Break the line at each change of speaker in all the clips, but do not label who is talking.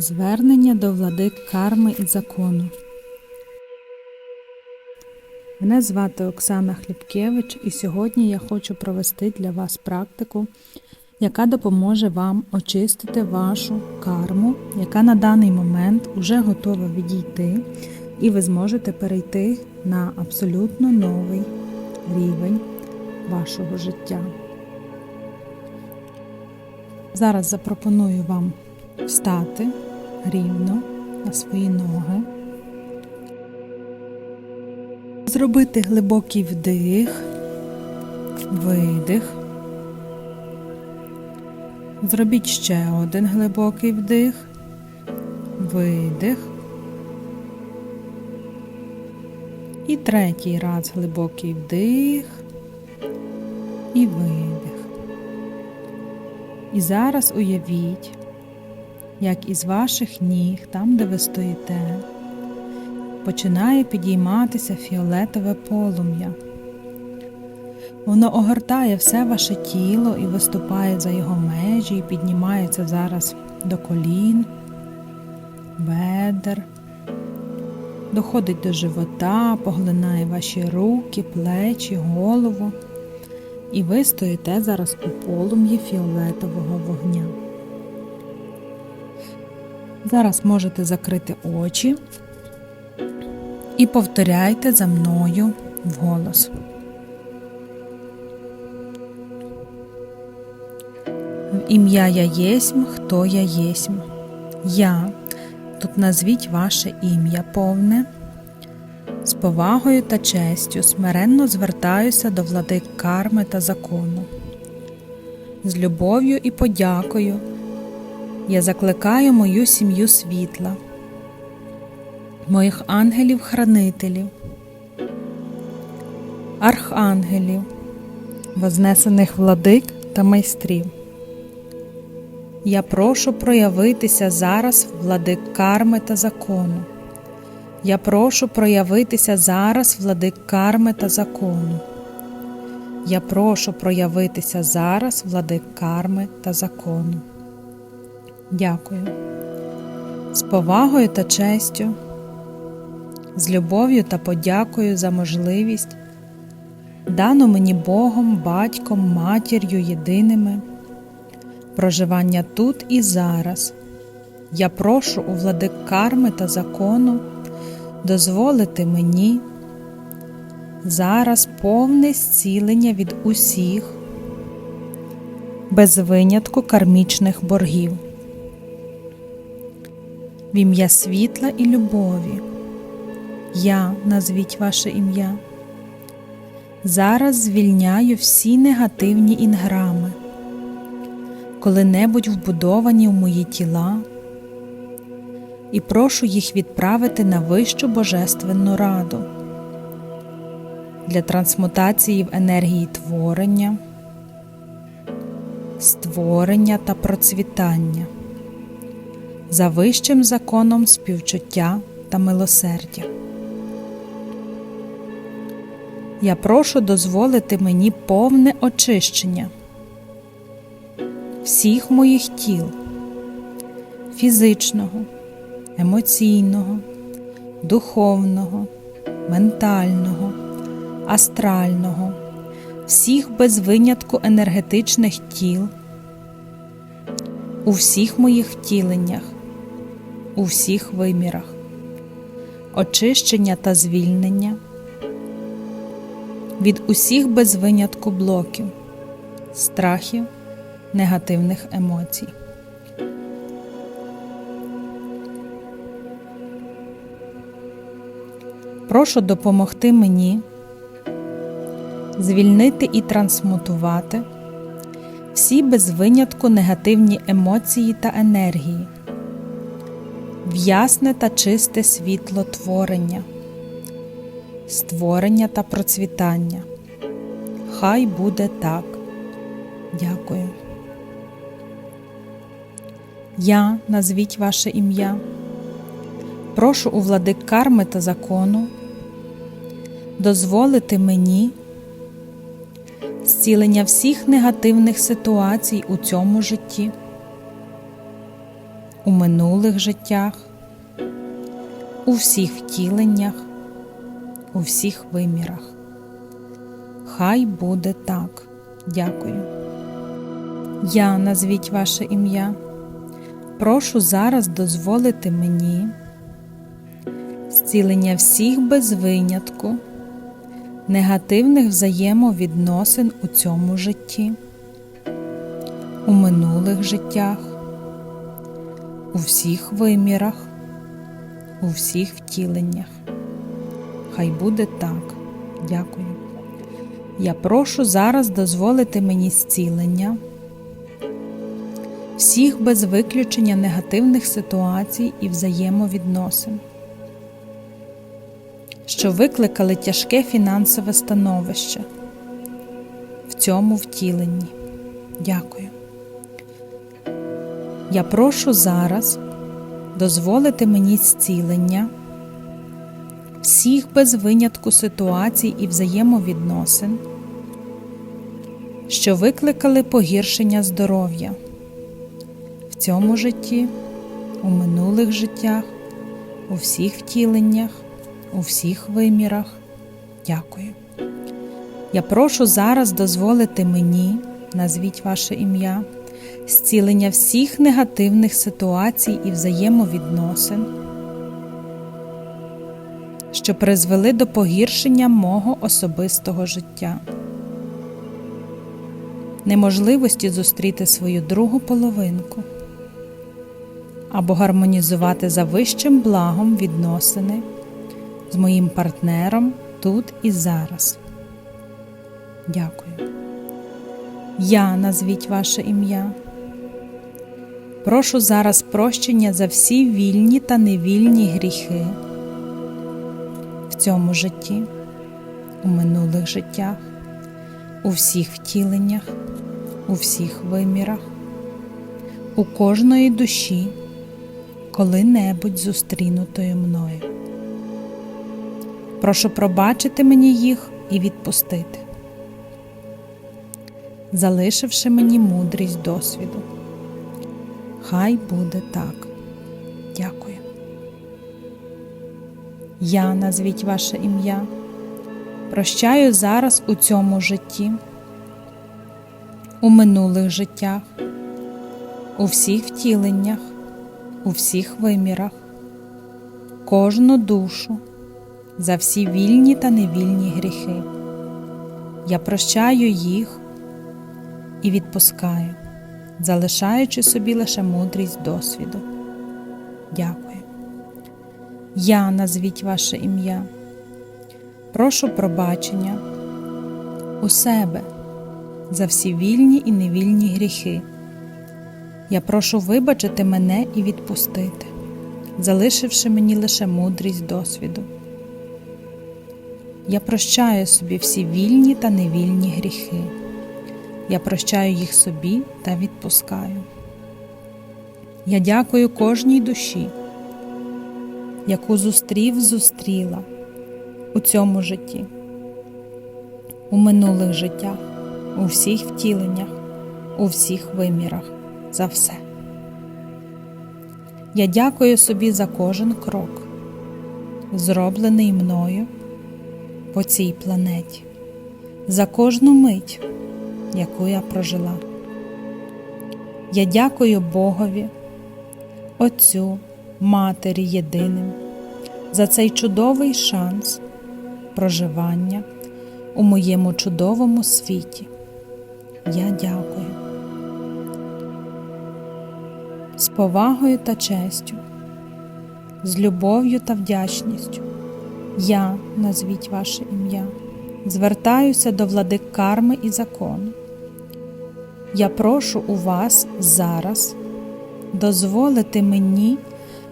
Звернення до владик карми і закону. Мене звати Оксана Хлібкевич, і сьогодні я хочу провести для вас практику, яка допоможе вам очистити вашу карму, яка на даний момент вже готова відійти, і ви зможете перейти на абсолютно новий рівень вашого життя. Зараз запропоную вам встати рівно на свої ноги, зробити глибокий вдих, видих. Зробіть ще один глибокий вдих, видих. І третій раз глибокий вдих і видих. І зараз уявіть, як із ваших ніг, там, де ви стоїте, починає підійматися фіолетове полум'я. Воно огортає все ваше тіло і виступає за його межі, і піднімається зараз до колін, бедер, доходить до живота, поглинає ваші руки, плечі, голову. І ви стоїте зараз у полум'ї фіолетового вогня. Зараз можете закрити очі і повторяйте за мною вголос. Ім'я Я єсмь, хто я єсмь. Я. Тут назвіть ваше ім'я повне. З повагою та честю смиренно звертаюся до владик карми та закону. З любов'ю і подякою я закликаю мою сім'ю світла, моїх ангелів-хранителів, архангелів, вознесених владик та майстрів. Я прошу проявитися зараз владик карми та закону. Я прошу проявитися зараз владик карми та закону. Я прошу проявитися зараз владик карми та закону. Дякую. З повагою та честю, з любов'ю та подякою за можливість, дану мені Богом, батьком, матір'ю єдиними, проживання тут і зараз. Я прошу у владик карми та закону дозволити мені зараз повне зцілення від усіх, без винятку кармічних боргів. В ім'я світла і любові. Я назвіть ваше ім'я. Зараз звільняю всі негативні інграми, коли-небудь вбудовані в мої тіла, і прошу їх відправити на вищу божественну раду для трансмутації в енергії творення, створення та процвітання за вищим законом співчуття та милосердя. Я прошу дозволити мені повне очищення всіх моїх тіл, фізичного, емоційного, духовного, ментального, астрального, всіх без винятку енергетичних тіл, у всіх моїх втіленнях, у всіх вимірах, очищення та звільнення від усіх без винятку блоків, страхів, негативних емоцій. Прошу допомогти мені звільнити і трансмутувати всі без винятку негативні емоції та енергії, в ясне та чисте світло творення, створення та процвітання. Хай буде так. Дякую. Я назвіть ваше ім'я. Прошу у владик карми та закону дозволити мені зцілення всіх негативних ситуацій у цьому житті, у минулих життях, у всіх втіленнях, у всіх вимірах. Хай буде так. Дякую. Я назвіть ваше ім'я. Прошу зараз дозволити мені зцілення всіх без винятку, негативних взаємовідносин у цьому житті, у минулих життях, у всіх вимірах, у всіх втіленнях. Хай буде так. Дякую. Я прошу зараз дозволити мені зцілення всіх без виключення негативних ситуацій і взаємовідносин, що викликали тяжке фінансове становище в цьому втіленні. Дякую. Я прошу зараз дозволити мені зцілення всіх без винятку ситуацій і взаємовідносин, що викликали погіршення здоров'я в цьому житті, у минулих життях, у всіх втіленнях, у всіх вимірах. Дякую. Я прошу зараз дозволити мені, назвіть ваше ім'я, зцілення всіх негативних ситуацій і взаємовідносин що призвели до погіршення мого особистого життя, неможливості зустріти свою другу половинку або гармонізувати за вищим благом відносини з моїм партнером тут і зараз. Дякую. Я назвіть ваше ім'я. Прошу зараз прощення за всі вільні та невільні гріхи в цьому житті, у минулих життях, у всіх втіленнях, у всіх вимірах, у кожної душі, коли-небудь зустрінутою мною. Прошу пробачити мені їх і відпустити, залишивши мені мудрість досвіду. Хай буде так. Дякую. Я назвіть ваше ім'я. Прощаю зараз у цьому житті, у минулих життях, у всіх втіленнях, у всіх вимірах, кожну душу за всі вільні та невільні гріхи. Я прощаю їх і відпускаю, залишаючи собі лише мудрість досвіду. Дякую. Я назвіть ваше ім'я. Прошу пробачення у себе за всі вільні і невільні гріхи. Я прошу вибачити мене і відпустити, залишивши мені лише мудрість досвіду. Я прощаю собі всі вільні та невільні гріхи. Я прощаю їх собі та відпускаю. Я дякую кожній душі яку зустрів, зустріла у цьому житті, у минулих життях, у всіх втіленнях, у всіх вимірах за все. Я дякую собі за кожен крок, зроблений мною по цій планеті, за кожну мить, яку я прожила. Я дякую Богові, Отцю, Матері єдиним за цей чудовий шанс проживання у моєму чудовому світі. Я дякую. З повагою та честю, з любов'ю та вдячністю. Я, назвіть ваше ім'я, звертаюся до владик карми і закону. Я прошу у вас зараз дозволити мені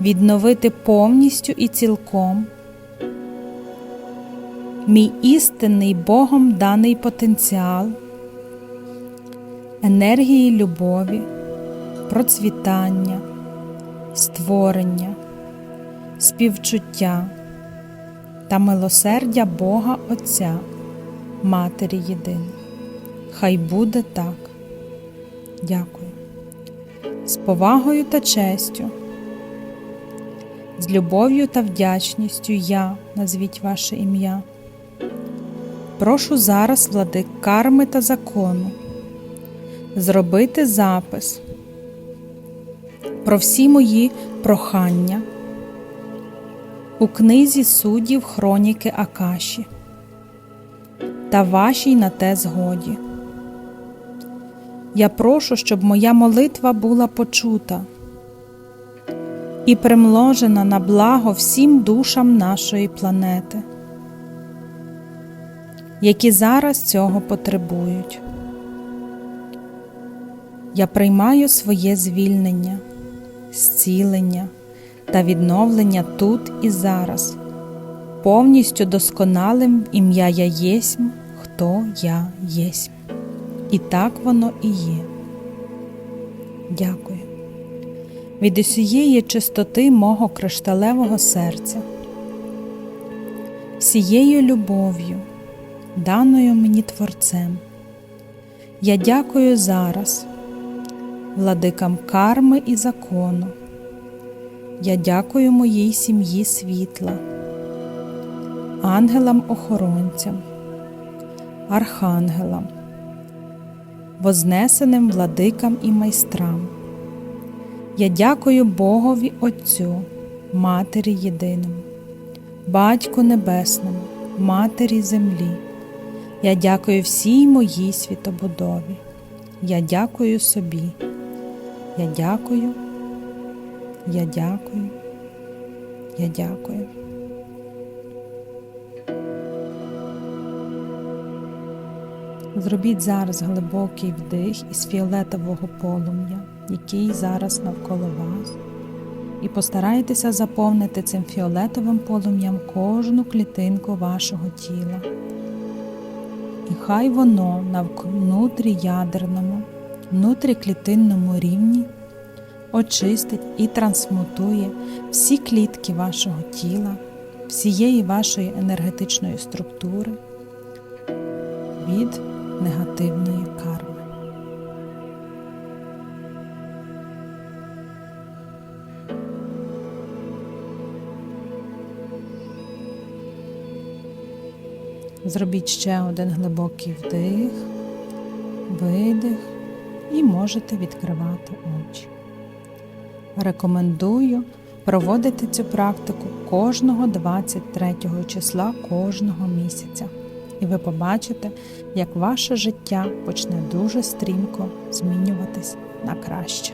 відновити повністю і цілком мій істинний Богом даний потенціал, енергії любові, процвітання, створення, співчуття та милосердя Бога Отця, Матері Єдиної. Хай буде так. Дякую. з повагою та честю, з любов'ю та вдячністю я назвіть ваше ім'я. Прошу зараз владик карми та закону зробити запис про всі мої прохання у книзі суддів Хроніки Акаші та вашій на те згоді. Я прошу, щоб моя молитва була почута і примножена на благо всім душам нашої планети, які зараз цього потребують. Я приймаю своє звільнення, зцілення та відновлення тут і зараз, повністю досконалим ім'я Я єсмь, хто я єсмь. І так воно і є. Дякую. Від усієї чистоти мого кришталевого серця, всією любов'ю, даною мені Творцем. Я дякую зараз владикам карми і закону. Я дякую моїй сім'ї світла, ангелам-охоронцям, архангелам, вознесеним владикам і майстрам. Я дякую Богові Отцю, Матері Єдиному, Батьку Небесному, Матері Землі. Я дякую всій моїй світобудові. Я дякую собі. Я дякую. Я дякую. Я дякую. Зробіть зараз глибокий вдих із фіолетового полум'я, який зараз навколо вас, і постарайтеся заповнити цим фіолетовим полум'ям кожну клітинку вашого тіла. І хай воно на внутріядерному, внутріклітинному рівні очистить і трансмутує всі клітки вашого тіла, всієї вашої енергетичної структури від негативної карми. Зробіть ще один глибокий вдих, видих і можете відкривати очі. Рекомендую проводити цю практику кожного 23 числа кожного місяця. І ви побачите, як ваше життя почне дуже стрімко змінюватись на краще.